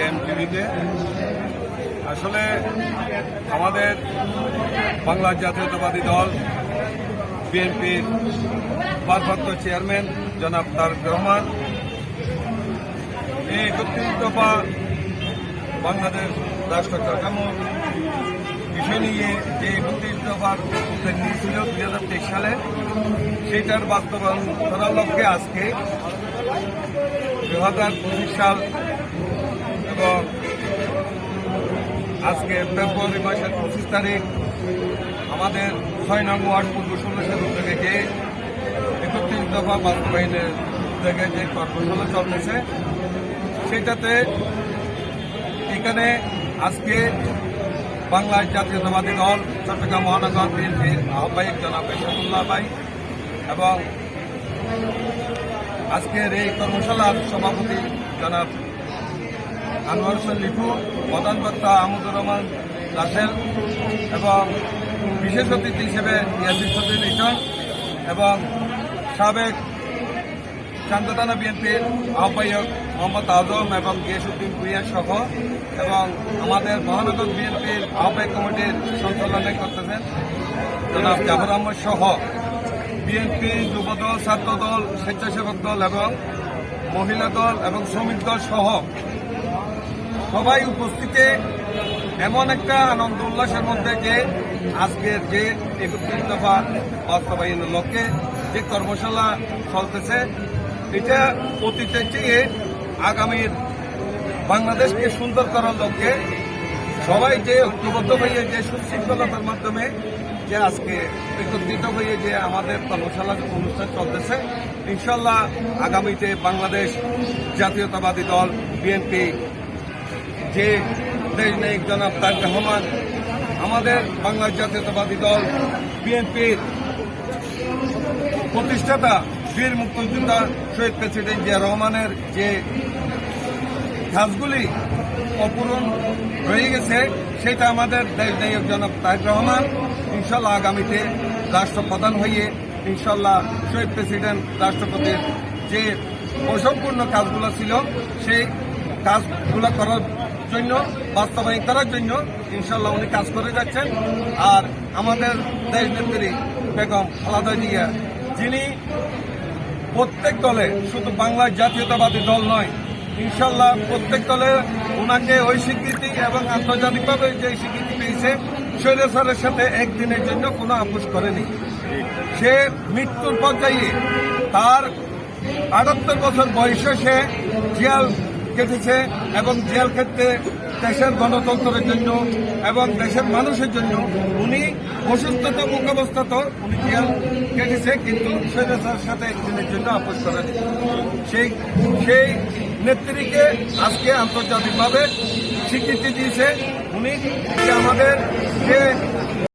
KM টিভিতে। আসলে আমাদের বাংলার জাতীয়তাবাদী দল, বিএনপির ভারপ্রাপ্ত চেয়ারম্যান জনাব তারেক রহমান, এই একত্রিশ দফা বাংলাদেশ রাষ্ট্র কাঠামো বিষয় নিয়ে যে একত্রিশ দফার উদ্যোগ নিয়েছিল দুই হাজার তেইশ সালে, সেটার বাস্তবায়ন করার লক্ষ্যে আজকে দু হাজার পঁচিশ সাল আজকে ফেব্রুয়ারি মাসের পঁচিশ তারিখ, আমাদের ছয় নং ওয়ার্ড পূর্ব ষোলশের উদ্যোগে একত্রিশ দফা বাস্তবায়নের উদ্যোগে যে কর্মশালা চলতেছে সেটাতে এখানে আজকে বাংলা জাতীয়তাবাদী দল, চট্টগ্রাম মহানগর বিএনপির আহ্বায়ক জনাব এসাদুল্লাহ ভাই এবং আজকের এই কর্মশালার সভাপতি জনাব আনোয়ার হোসেন লিপু, প্রধান আহমদুর রহমান রাসেল এবং বিশেষ অতিথি হিসেবে ইয়াসির চৌধুরী লিটন এবং সাবেক চান্দতানা বিএনপির আহ্বায়ক মোহাম্মদ আজম এবং গিয়াসুদ্দিন ভুইয়া সহ এবং আমাদের মহানগর বিএনপির আহ্বায়ক কমিটির সঞ্চালনা করতেছেন জনাব জাফর আহমদ সহ বিএনপি যুবদল, ছাত্রদল, স্বেচ্ছাসেবক দল এবং মহিলা দল এবং শ্রমিক দল সহ সবাই উপস্থিতে এমন একটা আনন্দ উল্লাসের মধ্যে যে আজকের যে একত্রিশ দফা বাস্তবায়নের লক্ষ্যে যে কর্মশালা চলতেছে, এটা অতীতের চেয়ে আগামীর বাংলাদেশকে সুন্দর করার লক্ষ্যে সবাই যে ঐক্যবদ্ধ হয়ে, যে সুশৃঙ্খলতার মাধ্যমে যে আজকে একত্রিত হয়ে যে আমাদের কর্মশালা অনুষ্ঠান চলতেছে ইনশাল্লাহ আগামীতে বাংলাদেশ জাতীয়তাবাদী দল, বিএনপি যে দেশ নায়ক জনাব তার রহমান, আমাদের বাংলা জাতীয়তাবাদী দল, বিএনপির প্রতিষ্ঠাতা বীর মুক্তিযোদ্ধা শহীদ প্রেসিডেন্ট জিয়া রহমানের যে কাজগুলি অপূরণ রয়ে গেছে, সেটা আমাদের দেশ নায়ক জনাব তারেক রহমান, ইনশাল্লাহ আগামীতে রাষ্ট্রপ্রধান হয়ে, ইনশাল্লাহ শহীদ প্রেসিডেন্ট রাষ্ট্রপতির যে অসম্পূর্ণ কাজগুলো ছিল, সেই কাজগুলো করার জন্য বাস্তবায়ন করার জন্য ইনশাল্লাহ উনি কাজ করে যাচ্ছেন। আর আমাদের দেশ নেত্রী বেগম খালাদা জিয়া, যিনি প্রত্যেক দলে শুধু বাংলা জাতীয়তাবাদী দল নয় ইনশাল্লাহ প্রত্যেক দলে ওনাকে ওই স্বীকৃতি এবং আন্তর্জাতিকভাবে যে স্বীকৃতি পেয়েছে স্বৈরাচারের সাথে একদিনের জন্য কোনো আপোষ করেনি। সে মৃত্যুর পর্যায়ে তার আটাত্তর বছর বয়সে সে জিয়াল কেটেছে এবং জিয়াল ক্ষেত্রে দেশের গণতন্ত্রের জন্য এবং দেশের মানুষের জন্য উনি অসুস্থতা মুখাবস্থাত উনি জিয়াল কেটেছে, কিন্তু স্বৈরাচার সাথে একদিনের জন্য আপোষ করেন। সেই সেই নেত্রীকে আজকে আন্তর্জাতিকভাবে স্বীকৃতি দিয়েছে। উনি আমাদের যে